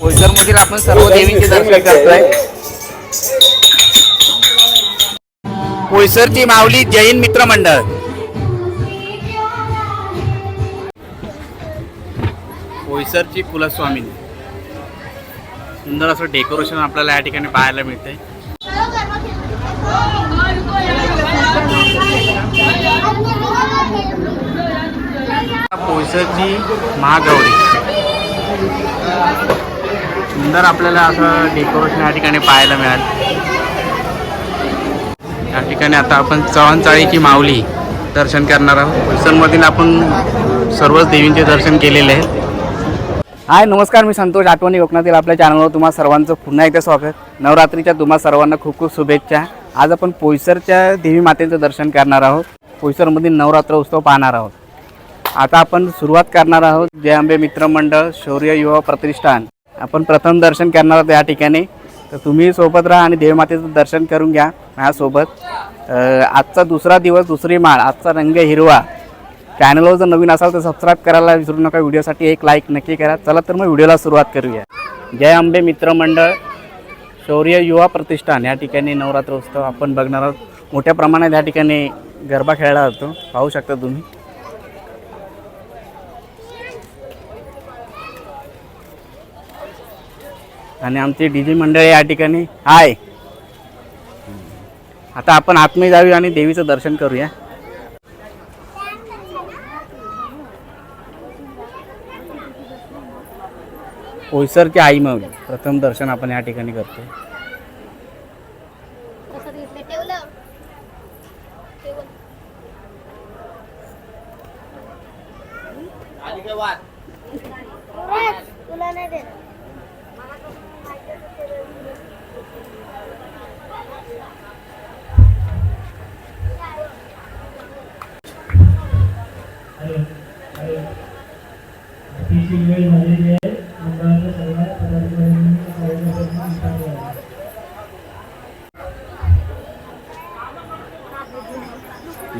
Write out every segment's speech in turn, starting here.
बोईसर मधील आपण सर्व देवींचे दर्शन करतोय. बोईसरची माऊली जैन मित्र मंडळ. बोईसरची कुलस्वामिनी. सुंदर असं डेकोरेशन आपल्याला या ठिकाणी पाहायला मिळते पोयसरची महागौरी. सुंदर आपल्याला असं डेकोरेशन या ठिकाणी पाहायला मिळाल. या ठिकाणी आता आपण चव्हाणचाळीची माऊली दर्शन करणार आहोत. बोईसरमधील आपण सर्वच देवींचे दर्शन केलेले आहे हाय नमस्कार मी संतोष आठवणी कोकणातील आपल्या चॅनलवर तुम्हा सर्वांचं पुन्हा एकदा स्वागत. नवरात्रीच्या तुम्हा सर्वांना खूप खूप शुभेच्छा. आज आपण पोयसरच्या देवी मातेचं दर्शन करणार आहोत. पोईसरमधील नवरात्र उत्सव पाहणार आहोत. आता आपण सुरुवात करणार आहोत. जय आंबे मित्रमंडळ शौर्य युवा प्रतिष्ठान. आपण प्रथम दर्शन करणार आहोत या ठिकाणी. तर तुम्ही सोबत राहा आणि देवमातेचं दर्शन करून घ्या माझ्यासोबत. आजचा दुसरा दिवस दुसरी माळ आजचा रंग हिरवा. चॅनलवर जर नवीन असाल तर सबस्क्राईब करायला विसरू नका. व्हिडिओसाठी एक लाईक नक्की करा. चला तर मग व्हिडिओला सुरुवात करूया. जय आंबे मित्रमंडळ शौर्य युवा प्रतिष्ठान. या ठिकाणी नवरात्र उत्सव आपण बघणार आहोत. मोठ्या प्रमाणात या ठिकाणी गरबा खेळला जातो. पाहू शकता तुम्ही. आणि आमची डी जी मंडळी या ठिकाणी. हाय आता आपण आतमध्ये जाऊया आणि देवीचं दर्शन करूया. ओयसरची आई मग प्रथम दर्शन आपण या ठिकाणी करतो तुला नाही देत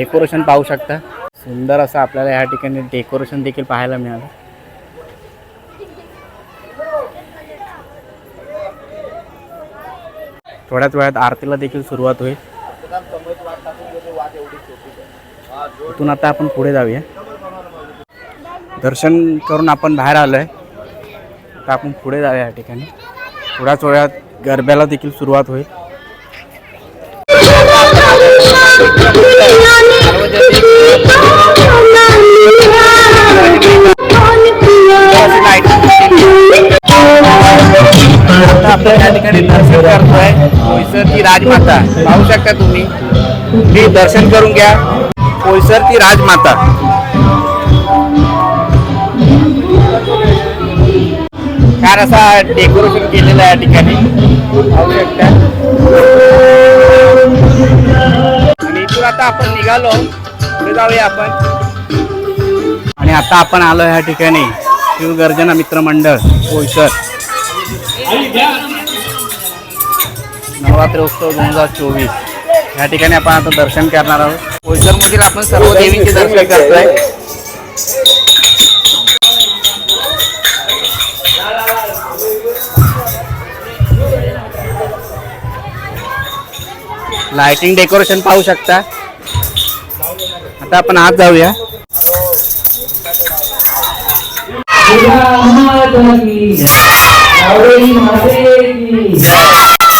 डेकोरेशन पाहू शकता. सुंदर असं आपल्याला या ठिकाणी डेकोरेशन देखील पाहायला मिळालं. थोड्याच वेळात आरतीला देखील सुरुवात होईल. इथून आता आपण पुढे जाऊया. दर्शन करून आपण बाहेर आलोय. आता आपण पुढे जाऊया या ठिकाणी. थोड्याच वेळात गरब्याला देखील सुरुवात होईल. आता या ठिकाणी दर्शन करतोय पोईसरची राजमाता पाहू शकता तुम्ही मी दर्शन करून घ्या पोईसरची राजमाता छान असा डेकोरेशन केलेलं आहे या ठिकाणी. पाहू शकता. आता आपण निघालो. पुढे जाऊया आपण. आणि आता आपण आलो ह्या ठिकाणी शिवगर्जना मित्रमंडळ पोईसर नवरात्र उत्सव दोन हजार चोवीस. ह्या ठिकाणी आपण आता दर्शन करणार आहोत. पोईसर मधील आपण सर्व देवींचे दर्शन करतोय. लाइटिंग डेकोरेशन पाहू शकता. आता आपण आज जाऊया. तन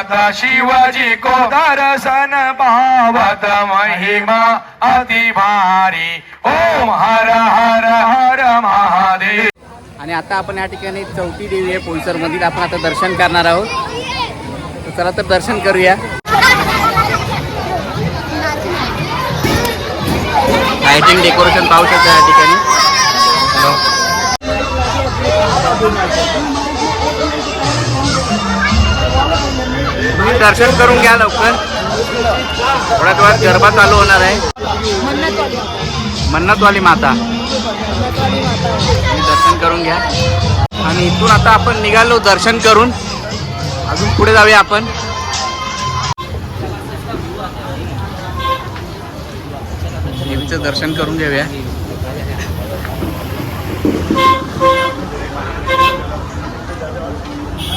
माता शिवजी को दर्शन पावत महिमा अति भारी. ओम हर हर हर महादेव. आणि आता आपण या ठिकाणी चौथी देवी आहे पोईसरमधील आपण आता दर्शन करणार आहोत. तर चला तर दर्शन करूया. लाइटिंग डेकोरेशन पाहू शकता या ठिकाणी. तुम्ही दर्शन करून घ्या लवकर. थोड्या वेळात गरबा चालू होणार आहे. मन्नतवाली माता. तुम्ही दर्शन करून घ्या. आणि इथून आता आपण निघालो दर्शन करून. अजून पुढे जाऊया आपण. देवीचं दर्शन करून घेऊया.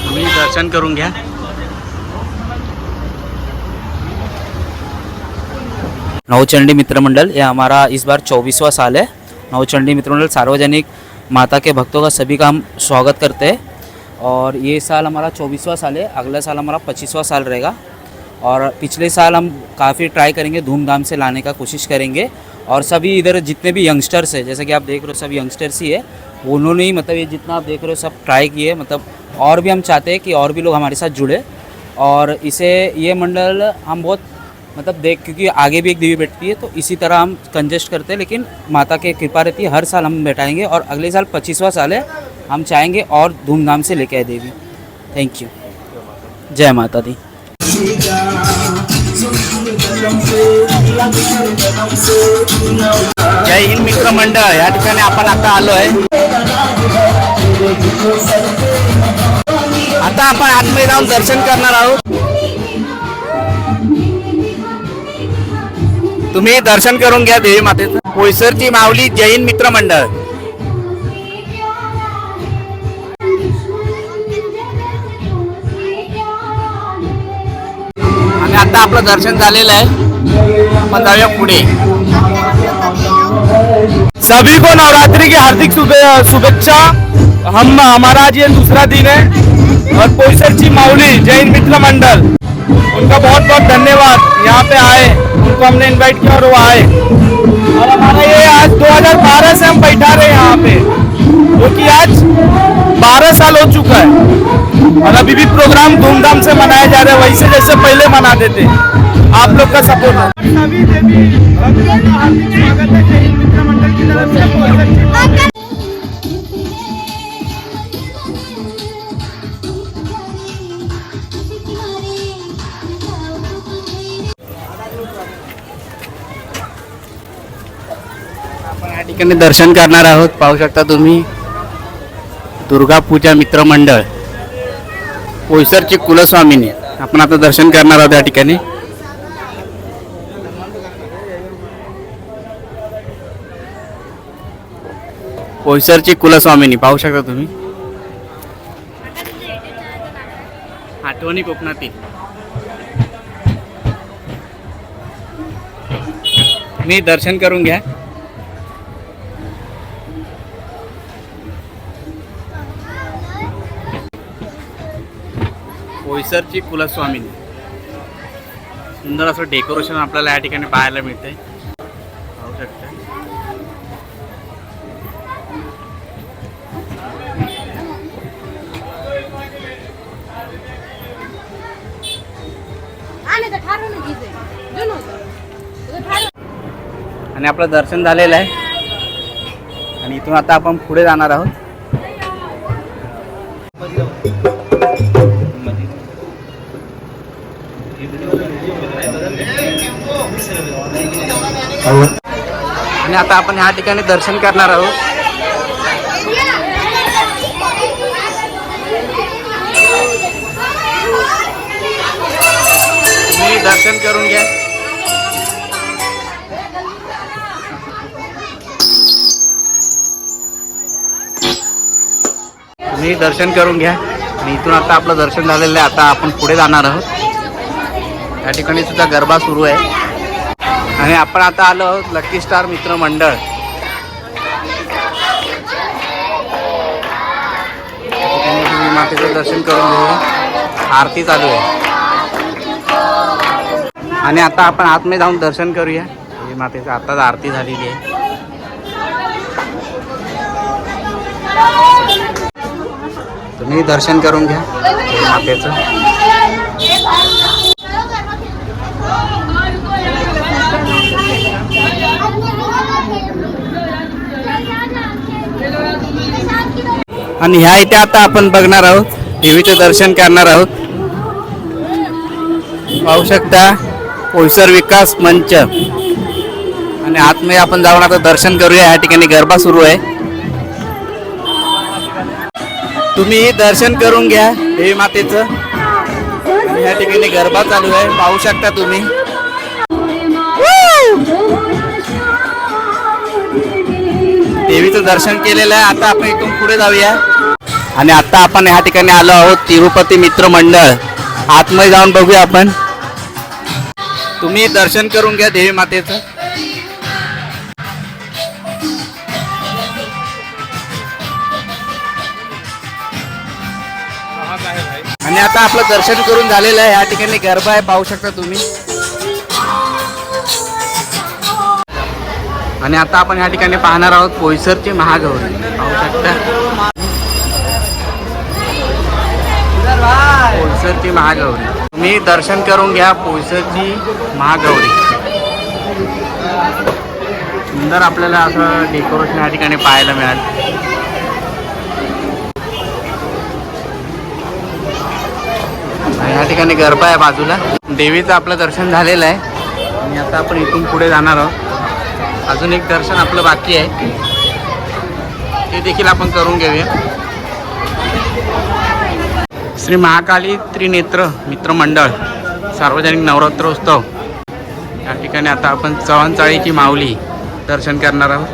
तुम्ही दर्शन करून घ्या. नवचंडी मित्र मंडल ये हमारा इस बार चौबीसवा साल है। नवचंडी मित्र मंडल सार्वजनिक माता के भक्तों का सभी का हम स्वागत करते हैं। और ये साल हमारा चौबीसवा साल है, अगला साल हमारा पच्चीसवा साल रहेगा। और पिछले साल हम काफ़ी ट्राई करेंगे, धूमधाम से लाने का कोशिश करेंगे। और सभी इधर जितने भी यंगस्टर्स हैं, जैसे कि आप देख रहे हो, सब यंगस्टर्स ही है। उन्होंने ही मतलब ये जितना आप देख रहे हो, सब ट्राई किए मतलब और भी हम चाहते हैं कि और भी लोग हमारे साथ जुड़े। और इसे ये मंडल हम बहुत मतलब देख, क्योंकि आगे भी एक देवी बैठती है तो इसी तरह हम कंजेस्ट करते हैं, लेकिन माता की कृपा रहती है, हर साल हम बैठाएँगे और अगले साल पच्चीसवा साल है, हम चाहेंगे और धूमधाम से लेके आए देवी। थैंक यू जय माता दी। जय हिंद मित्र मंडळ या ठिकाणी आता आलो आहे. आता आपण आतमध्ये जाऊन दर्शन करणार आहोत. तुम्ही दर्शन करून घ्या देवी मातेचं. पोयसरची माऊली जैन मित्र मंडळ. आणि आता आपलं दर्शन झालेलं आहे. आपण जाऊया पुढे. सभी को नवरात्रि की हार्दिक शुभेच्छा. हम हमारा आज ये दूसरा दिन है और पोईसरची माउली जैन मित्र मंडल उनका बहुत बहुत धन्यवाद. यहाँ पे आए. उनको हमने इनवाइट किया और वो आए। और हमारा ये आज 2012 से हम बैठा रहे हैं यहाँ पे, जो कि आज 12 साल हो चुका है। और अभी भी प्रोग्राम धूमधाम से मनाया जा रहा है वैसे जैसे पहले मनाते थे आप लोग का सपोर्ट है। का स्वागत है। की आपण या ठिकाणी दर्शन करणार आहोत. पाहू शकता तुम्ही दुर्गा पूजा मित्रमंडळ पोयसरची कुलस्वामिनी. आपण आता दर्शन करणार आहोत या ठिकाणी. पोयसरची कुलस्वामिनी. पाहू शकता तुम्ही. आठवणी कोकणातील. मी दर्शन करून घ्या. पोईसरची कुलस्वामिनी. सुंदर असं डेकोरेशन आपल्याला या ठिकाणी पाहायला मिळतंय. पाहू शकता. आणि आपलं दर्शन झालेलं आहे. आणि इथून आता आपण पुढे जाणार आहोत. आणि आता आपण ह्या ठिकाणी दर्शन करणार आहोत. तुम्ही दर्शन करून घ्या. तुम्ही दर्शन करून घ्या. आणि इथून आता आपलं दर्शन झालेलं आहे. आता आपण पुढे जाणार आहोत. या ठिकाणी सुद्धा गरबा सुरू आहे. आणि आपण आता आलो लकी स्टार मित्र मंडळ. मातेचं दर्शन करून घेऊ आरती चालू आहे. आणि आता आपण आतमध्ये जाऊन दर्शन करूया. मातेचं आताच आरती झालेली आहे. तुम्ही दर्शन करून घ्या मातेचं. आणि ह्या इथे आता आपण बघणार आहोत देवीचं दर्शन करणार आहोत. पाहू शकता पोईसर विकास मंच. आणि आतमध्ये आपण जाऊन आता दर्शन करूया या ठिकाणी गरबा सुरू आहे. तुम्ही दर्शन करून घ्या देवी मातेचं. या ठिकाणी गरबा चालू आहे पाहू शकता तुम्ही. देवीचं दर्शन केलेलं आहे आता आपण इथून पुढे जाऊया. आणि आता आपण ह्या ठिकाणी आलो आहोत तिरुपती मित्र मंडळ. आतमध्ये जाऊन बघूया आपण. तुम्ही दर्शन करून घ्या देवी मातेचं. आणि आता आपलं दर्शन करून झालेलं आहे. या ठिकाणी गरबा आहे पाहू शकता तुम्ही. आणि आता आपण या ठिकाणी पाहणार आहोत पोयसरची महागौरी. पाहू शकता. पोळसरची महागौरी. तुम्ही दर्शन करून घ्या पोळसरची महागौरी. सुंदर आपल्याला असं डेकोरेशन या ठिकाणी पाहायला मिळालं. या ठिकाणी गरबा आहे बाजूला. देवीचं आपलं दर्शन झालेलं आहे. आणि आता आपण इथून पुढे जाणार आहोत. अजून एक दर्शन आपलं बाकी आहे. ते देखील आपण करून घेऊया. श्री महाकाली त्रिनेत्र मित्रमंडळ सार्वजनिक नवरात्रोत्सव. या ठिकाणी आता आपण चव्हाणचाळीची माऊली दर्शन करणार आहोत.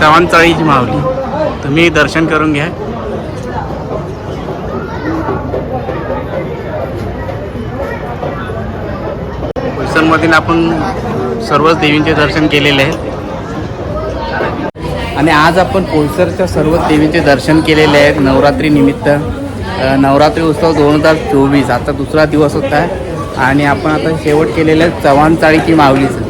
चव्हाणचाळीची माऊली तुम्ही दर्शन करून घ्या. मधील आपण सर्वच देवींचे दर्शन केलेले आहे आणि आज आपण पोलसरच्या सर्वच देवींचे दर्शन केलेले आहेत नवरात्रीनिमित्त नवरात्री उत्सव दोन हजार चोवीस आता दुसरा दिवस होता आहे. आणि आपण आता शेवट केलेलं आहे चव्हाण चाळीची माऊलीचं.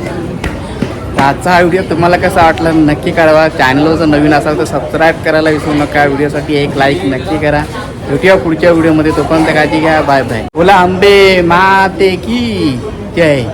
आजचा हा व्हिडिओ तुम्हाला कसा वाटला नक्की कळवा. चॅनलवर जर नवीन असाल तर सबस्क्राईब करायला विसरू नका. व्हिडिओसाठी एक लाईक नक्की करा. भेटूया पुढच्या व्हिडिओमध्ये. तोपर्यंत काळजी घ्या. बाय बाय बोला आंबे माते की? जय.